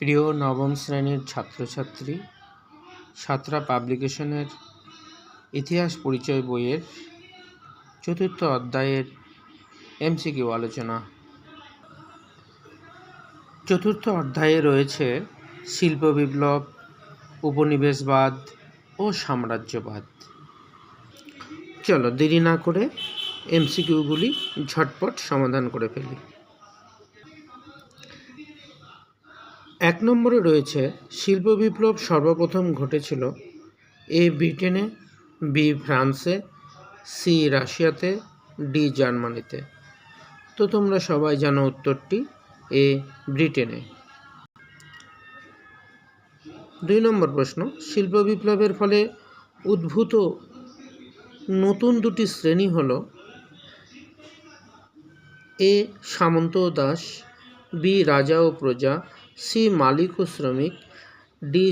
প্রিয় নবম শ্রেণির ছাত্রছাত্রী, সাঁতরা পাবলিকেশনের ইতিহাস পরিচয় বইয়ের চতুর্থ অধ্যায়ের এমসিকিউ আলোচনা। চতুর্থ অধ্যায়ে রয়েছে শিল্প বিপ্লব, উপনিবেশবাদ ও সাম্রাজ্যবাদ। চলো দেরি না করে এমসিকিউগুলি ঝটপট সমাধান করে ফেলি। এক নম্বরে রয়েছে শিল্প বিপ্লব সর্বপ্রথম ঘটেছিল এ ব্রিটেনে, বি ফ্রান্সে, সি রাশিয়াতে, ডি জার্মানিতে। তো তোমরা সবাই জানো উত্তরটি, এ ব্রিটেনে। দুই নম্বর প্রশ্ন, শিল্প বিপ্লবের ফলে উদ্ভূত নতুন দুটি শ্রেণি হল এ সামন্ত দাস, বি রাজা ও প্রজা সি মালিক ও শ্রমিক, ডি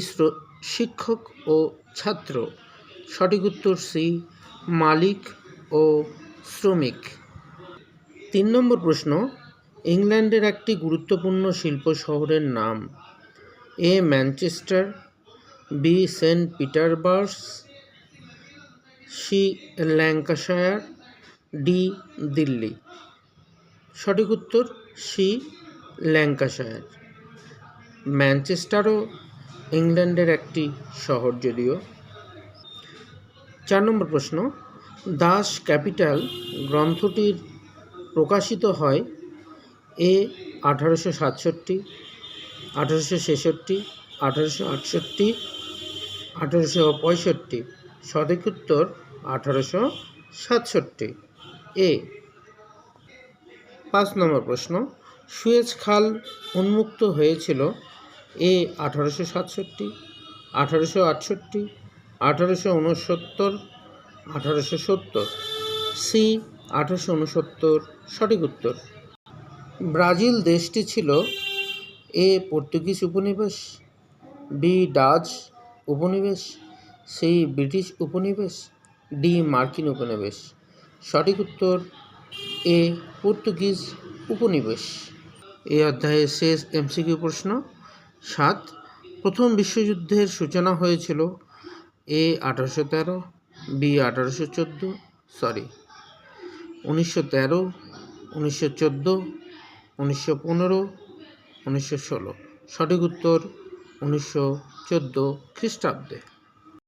শিক্ষক ও ছাত্র। সঠিক উত্তর সি, মালিক ও শ্রমিক। তিন নম্বর প্রশ্ন, ইংল্যান্ডের একটি গুরুত্বপূর্ণ শিল্প শহরের নাম। A Manchester, B Saint Petersburg C Lancashire, D Delhi. সঠিক উত্তর, সি ল্যাঙ্কাশায়ার। ম্যানচেস্টারও ইংল্যান্ডের একটি শহর যদিও। চার নম্বর প্রশ্ন, দাস ক্যাপিটাল গ্রন্থটির প্রকাশিত হয় এ আঠারোশো সাতষট্টি, আঠারোশো ছেষট্টি, আঠারোশো আটষট্টি, আঠারোশো পঁয়ষট্টি সঠিক উত্তর আঠারোশো সাতষট্টি। এ। পাঁচ নম্বর প্রশ্ন, সুয়েজ খাল উন্মুক্ত হয়েছিল এ আঠারোশো সাতষট্টি, আঠারোশো আটষট্টি, আঠারোশো উনসত্তর, আঠারোশো সত্তর। সি আঠারোশো উনসত্তর, সঠিক উত্তর। ব্রাজিল দেশটি ছিল এ পর্তুগিজ উপনিবেশ বি ডাচ উপনিবেশ সি ব্রিটিশ উপনিবেশ ডি মার্কিন উপনিবেশ। সঠিক উত্তর, এ পর্তুগিজ উপনিবেশ। এই অধ্যায়ে শেষ এমসিকিউ প্রশ্ন। সাত, প্রথম বিশ্বযুদ্ধের সূচনা হয়েছিল এ আঠারোশো তেরো, বি আঠারোশো চোদ্দ, সরি, উনিশশো তেরো, উনিশশো চোদ্দ, উনিশশো পনেরো, উনিশশো ষোলো। সঠিক উত্তর উনিশশো চোদ্দ খ্রিস্টাব্দে।